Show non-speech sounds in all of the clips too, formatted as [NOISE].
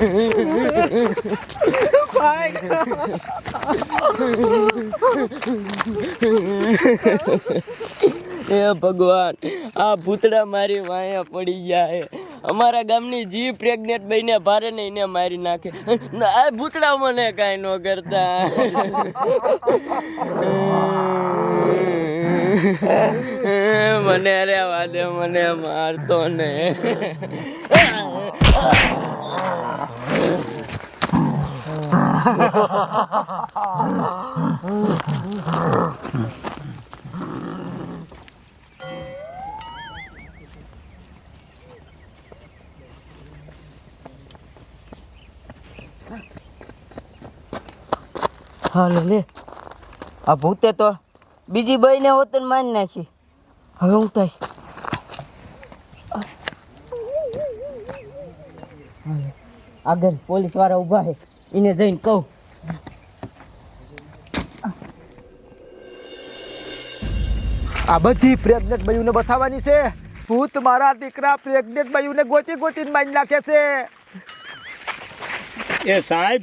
[LAUGHS] હે ભગવાન, આ ભૂતડા મારી વાયા પડી જાય અમારા ગામની જી પ્રેગ્નેટ બહીને ભારે ને એને મારી નાખે. આ ભૂતડા મને કાંઈ ન કરતા. [LAUGHS] મને અરે વાદે, મને મારતો ને. [LAUGHS] હાલો લે આ ભૂતે તો બીજી બઈને હોતન મારી નાખી. હવે હું થઈશ આગળ પોલીસવાળા ઊભા છે. એને જઈને કહું આ બધી પ્રેગ્નેન્ટ બાયુને બસાવવાની છે. ભૂત મારા દીકરા પ્રેગ્નેટ બાયુને ગોતી ગોતીને બાંધી નાખે છે. એ સાહેબ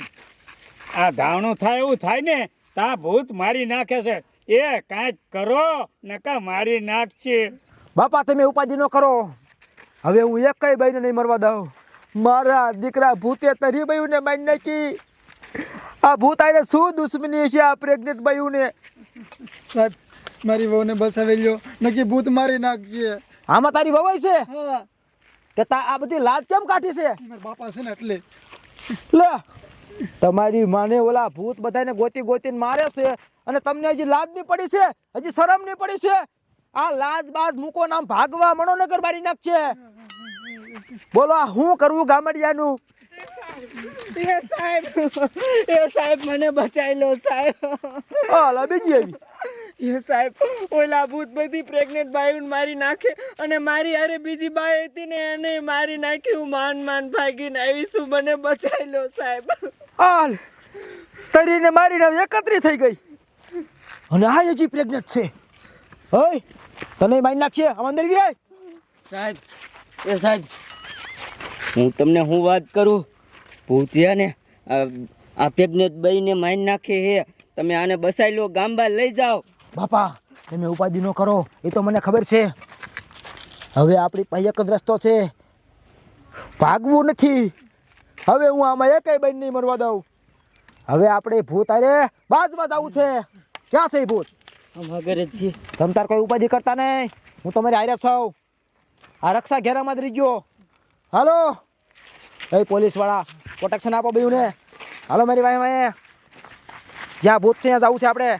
આ ધાવણું થાય એવું થાય ને તા ભૂત મારી નાખે છે. એ કાંઈક કરો નકા મારી નાખશે. બાપા તમે ઉપાધિ ન કરો. હવે હું એક કઈ બાઈને નહીં મરવા દઉં. મારા દીકરા ભૂતે તરી બાયુને મારી નાખી. આ ભૂત આને શું દુશ્મની છે આ પ્રેગ્નેન્ટ બાયુને? સાહેબ મારી વહુને બસાવી લ્યો નકી ભૂત મારી નાખજે આમાં તારી વવાઈ છે? કે તા આ બધી લાજ કેમ કાઢી છે? મારા બાપા છે ને એટલે. લે તમારી માને ઓલા ભૂત બધાને ગોતી ગોતીને મારે છે અને તમને હજી લાજ નહીં પડી છે? હજી શરમ નહીં પડી છે? આ લાજ બાજ મૂકો નામ ભાગવા મણો નગર મારી નાખશે. બોલો હું કરવું ગામડિયાનું? એ સાહેબ એ સાહેબ મને બચાવી લો સાહેબ. હાલા બીજી આવી. એ સાહેબ ઓલા ભૂત બધી પ્રેગ્નેન્ટ બાયું મારી નાખે અને મારી હારે બીજી બાઈ હતી ને એને મારી નાખી. હું માન માન ભાગીને આવી છું મને બચાવી લો સાહેબ. હાલ તરીને મારીને એકત્રી થઈ ગઈ. અને આ હજી પ્રેગ્નેન્ટ છે. હોય તને મારી નાખશે આમ અંદર. સાહેબ એ સાહેબ હું તમને હું વાત કરું? ભૂતિયાને આ- પ્રેગ્નેન્ટ બહીને મારી નાખે હે. તમે આને બસાઈ લો ગામ બહાર લઈ જાઓ. બાપા તમે ઉપાધિ ન કરો એ તો મને ખબર છે. હવે આપણી પાસે એક જ રસ્તો છે. ભાગવું નથી. હવે હું આમાં એકય બેન નહીં મરવા દઉં. હવે આપણે ભૂત અરે બાજમાં જવું છે. ક્યાં છે ભૂત? ઘરે જ છીએ. તમ તાર કોઈ ઉપાધિ કરતા નહીં. હું તમારી આર્યા છું. આ રક્ષા ઘેરામાં જ રીજો હાલો. એ પોલીસવાળા પ્રોટેક્શન આપો બેઉ ને હાલો મારી ભાઈ ભાઈ જ્યાં ભૂત છે ત્યાં જવું છે આપણે.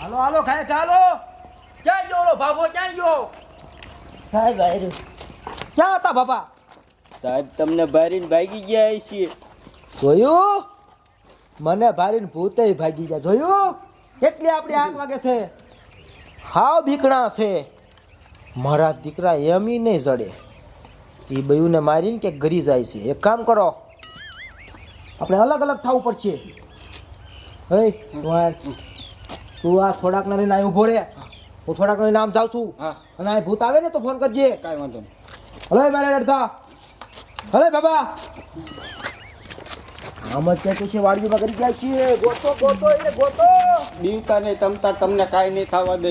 હાલો હાલો ખાય ચાલો. ગયો ઓલો ભાભો ક્યાં ગયો? સાહેબ આયરો. ક્યાં હતા બાપા? સાહેબ તમને ભારીને ભાગી ગયા છે જોયું? મને ભારીને ભૂતે ભાગી ગયા. જોયું? એટલે આપણી આંખ વાગે છે? હાવ બીકણા છે. મારા દીકરા એમી નહીં જડે. એ બયુને મારીને કે ઘરી જાય છે. એક કામ કરો. આપણે અલગ અલગ થવું પડશે. હે તું આ તું આ થોડાક ના લઈને અહીં ઊભો રે. હું થોડાક નામ જાઉં છું અને આ ભૂત આવે ને તો ફોન કરજે કાંઈ વાંધો નહીં હલો મારે રડતા હલો બાબા આમ જ કે છે વાડીમાં કરી ગયા છીએ ગોતો ગોતો એટલે ગોતો બીવતા નહીં તમતા તમને કાંઈ નહીં થવા દે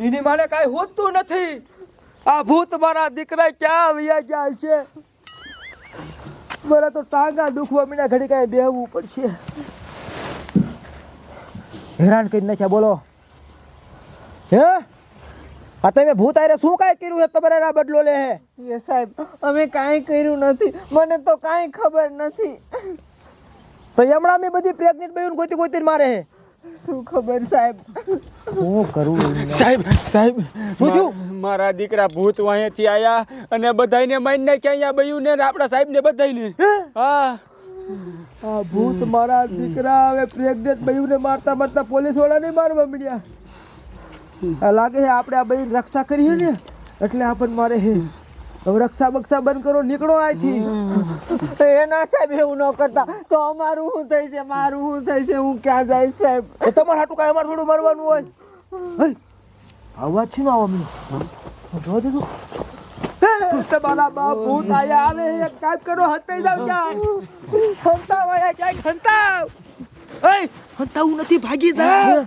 એની માને કાંઈ હોતું નથી. આ ભૂત મારા દીકરા ક્યાં આવ્યા જાય છે? મારા તો ટાંગા દુખવા મીના ઘડી કાંઈ બેહવું પડશે. હેરાન કરી નાખ્યા બોલો. હે? આ તમે ભૂત આરે શું કાંઈ કર્યું છે? તમારે આ બદલો લે હે. એ સાહેબ અમે કાંઈ કર્યું નથી. મને તો કાંઈ ખબર નથી. તો હમણાં મેં બધી પ્રેગ્નેન્ટ બહેન ગોતી ગોતી મારે હે. શું ખબર સાહેબ? સાહેબ સાહેબ શું થયું? મારા દીકરા ભૂત અહીંયાથી આયા અને બધાયને મારી નાખ્યા અહીંયા બયું ને આપણા સાહેબને બધાયને. હા? આ ભૂત મારા દીકરા હવે પ્રેગ્નેન્ટ બયુને મારતા મારતા પોલીસ વાળાને મારવા મળ્યા આ લાગે છે આપણે આ બઈ રક્ષા કરીએ ને? એટલે આપણને મારે હે હવે રક્ષા બક્ષા બંધ કરો નીકળો અહીંથી. એના સાહેબ એવું ન કરતા. તો અમારું શું થઈ છે? મારું શું થઈ છે? હું ક્યાં જાય સાહેબ? એ તમારે હાટું કાંઈ અમારે થોડું મરવાનું હોય? અવાજ છે ને આવા મને જોવા દેજો. તમારા બાપ ભૂત આયા આવે એક કામ કરો હતાઈ જાવ ક્યાં હંતાવ એ હંતાવું નથી ભાગી જા.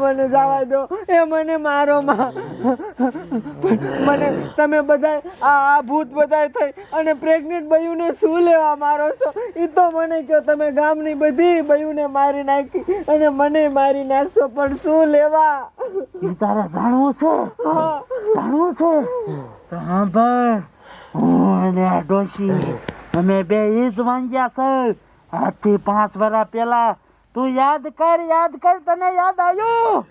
મને જવા દો. એ મને મારો માં. મને તમે બધા આ આ ભૂત બધા થઈ અને પ્રેગ્નેન્ટ બયુને શું લેવા મારો છો? એ તો મને કહો તમે ગામની બધી બયુને મારી નાખી અને મને મારી નાખશો પણ શું લેવા? તારે જાણવું છે? હા. જાણવું છે? તો સાંભળ હું અને આ ડોશી અમે બે ઈ જ વાંગ્યા છે. આજથી પાંચ વર્ષ પહેલા તું યાદ કર યાદ કર, તને યાદ આવ્યું.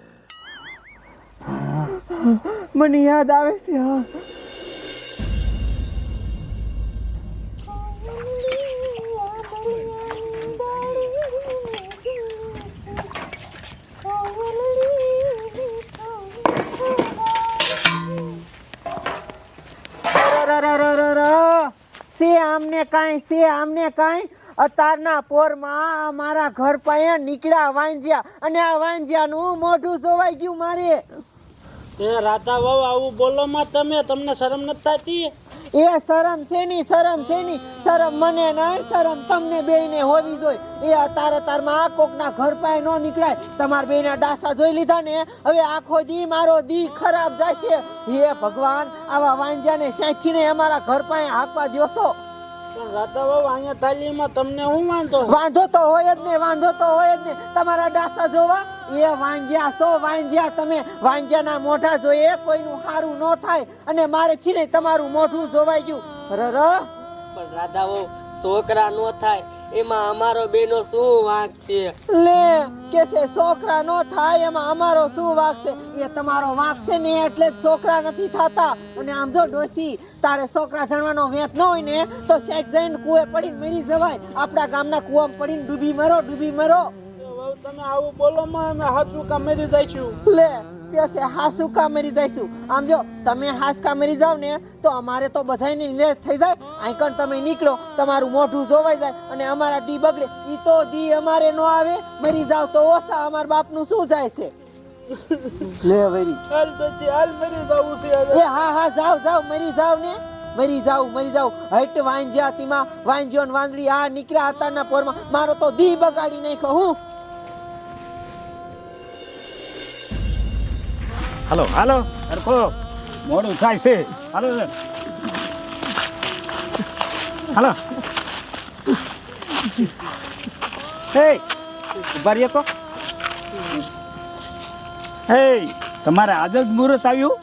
મને યાદ આવે છે, હા. કાંઈ છે? આમને કાંઈ? અતારના પોરમાં મારા ઘર પાસે નીકળ્યા વાંજ્યા. અને આ વાંજ્યાનું મોઢું જોવાઈ ગયું મારે. એ રાધા વહુ આવું બોલો માં તમે તમને શરમ નથી થતી? એ શરમ છે ની શરમ છે ની. શરમ મને નહીં શરમ તમને બેયને હોવી જોઈએ. એ અતારે તારમાં આ કોકના ઘર પાસે નો નીકળાય. તમાર બેયના ડાસા જોઈ લીધા ને? હવે આખો દી મારો દી ખરાબ જશે. હે ભગવાન આવા વાંજાને સેંચીને અમારા ઘર પાસે હાંકવા દ્યોસો પણ રાધા વહુ અહીંયા તાલીમાં તમને હું વાંધો? વાંધો તો હોય જ નહીં વાંધો તો હોય જ નહીં તમારા ડાસા જોવા એ વાંજ્યા સો વાંજ્યા તમે. વાંજ્યાના મોઢા જોઈએ કોઈનું સારું ન થાય. અને મારે છે ને તમારું મોઢું જોવાઈ ગયું. રર પણ રાધાઓ છોકરા નો થાય. એમાં અમારો બેનો શું વાંક છે? લે કે છે છોકરા નો થાય એમાં અમારો શું વાંક છે? એ તમારો વાંક છે ને એટલે જ છોકરા નથી થતા. અને આમ જો ડોસી તારે છોકરા જણવાનો વેત ન હોય ને તો શેક જઈને કુએ પડીને મરી જવાય. આપણા ગામના કુવામાં પડીને ડૂબી મરો ડૂબી મરો. તમે આવું બોલો માં અમે હાથું કામ મરી જઈશું. લે કે છે હાસુ કા મરી જઈશું. આમ જો તમે હાસકા મરી જાવ ને તો અમારે તો બધાયને નિલેશ થઈ જાય. આઈકણ તમે નીકળો તમારું મોઢું જોવાઈ જાય અને અમારા દી બગડે. એ તો દી અમારે નો આવે મરી જાવ તો ઓછા. અમાર બાપનું શું જાય છે? લે વરી. હાલ પછી હાલ મરી જાવું છે એ હા હા જાવ જાવ મરી જાવ ને. મરી જાવ મરી જાવ. હટ વાંજ્યા તીમાં વાંજ્યો વાંદડી આ નીકળ્યા હતા ના પોરમાં. મારો તો દી બગાડી નાખ્યો. હું? હાલો હાલો. હરખો મોડું થાય છે. હાલો હાલો. હે, ઊભા રહીએ તો હે, તમારે આજ જ મુહૂર્ત આવ્યું?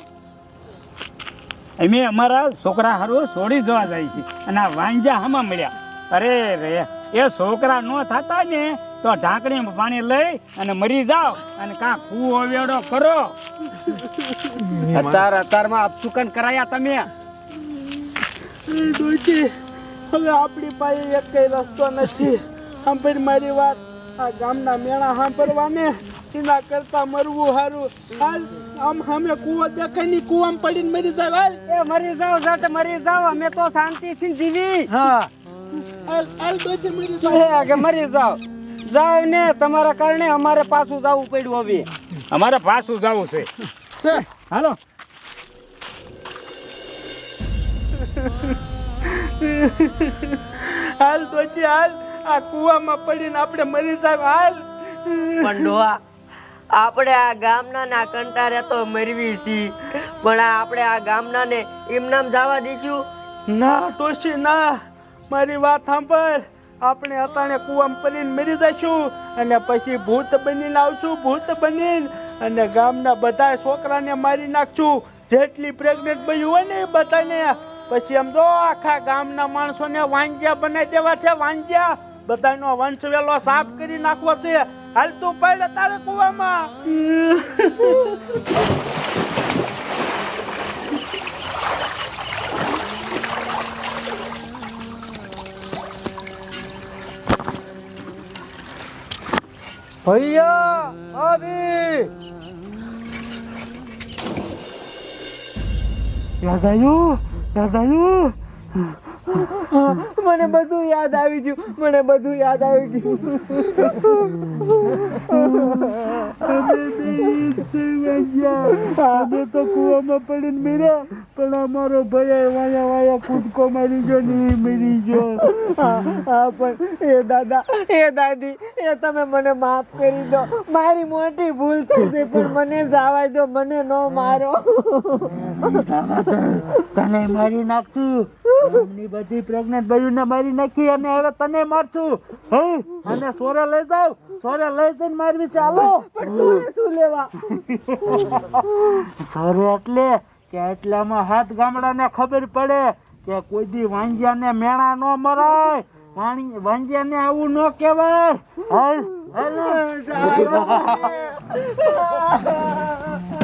અમે અમારા છોકરા હારું છોડી જવા જાય છે. અને આ વાંજા હામાં મળ્યા. અરે રે, એ છોકરા ન થતા ને. તો ઢાંકણી પાણી લઈ અને મરી જાવ અને કાં કૂવો વેડો કરો. અતાર અતારમાં અપસુકન કરાયા તમે. હવે આપણી પાસે એક કઈ રસ્તો નથી. સાંભળી મારી વાત. આ ગામના મેળા સાંભળવાને એના કરતા મરવું સારું હાલ આમ સામે કૂવો દેખાયની કૂવામાં પડીને મરી જાય હાલ. એ મરી જાવ જટ મરી જાવ અમે તો શાંતિથી જીવી. હા. હાલ હાલ ડોચી મરી જાવ મરી જાવ જાવ ને તમારા કારણે અમારે પાછું જવું પડ્યું હવે. અમારે પાછું જવું છે. હાલો. હાલ પછી હાલ આ કૂવામાં પડીને આપણે મરી જાવ હાલ. પણ ડોહા આપણે આ ગામના ના કંટારે તો મરવી છી પણ આ આપણે આ ગામના ને એમનામ જવા દઈશું? ના ડોશી ના. મારી વાત સાંભળ. આપણે અતાણે કુવામાં પડીને મરી જઈશું અને પછી ભૂત બનીને આવશું, ભૂત બનીને. અને ગામના બધા છોકરાને મારી નાખશું. જેટલી પ્રેગ્નેન્ટ બની હોય ને બધાને. પછી આમ જો આખા ગામના માણસોને વાંજ્યા બનાવી દેવા છે વાંજ્યા બધાનો વંશ વેલો સાફ કરી નાખવો છે. હાલ તું પડે તારે કૂવામાં. [LAUGHS] ભૈયા આવી. યાદ આવ્યું યાદ આવ્યું મને બધું યાદ આવી ગયું. મને બધું યાદ આવી ગયું. અમે તો કુવામાં પડીને મીર્યા પણ અમારો ભાઈ વાયા વાયા કૂદકો મારી ગયો ને મરી ગયો. હા, પણ એ દાદા એ દાદી એ તમે મને માફ કરી દો. મારી મોટી ભૂલ થઈ છે પણ મને જવા દો મને ન મારો. તને મારી નાખશું. બધી પ્રેગ્નેન્ટ બહેનને મારી નાખી અને હવે તને મારશું. હે? અને સોરે લઈ જાવ સોરે લઈ જઈને મારવી ચાલો શું લેવા? [LAUGHS] સોરે એટલે કે એટલામાં હાથ ગામડાને ખબર પડે કે કોઈ દી વાંજિયાને મેણા ન મરાય. વાણી વાંજિયાને આવું ન કહેવાય. હાલ હાલ. [LAUGHS]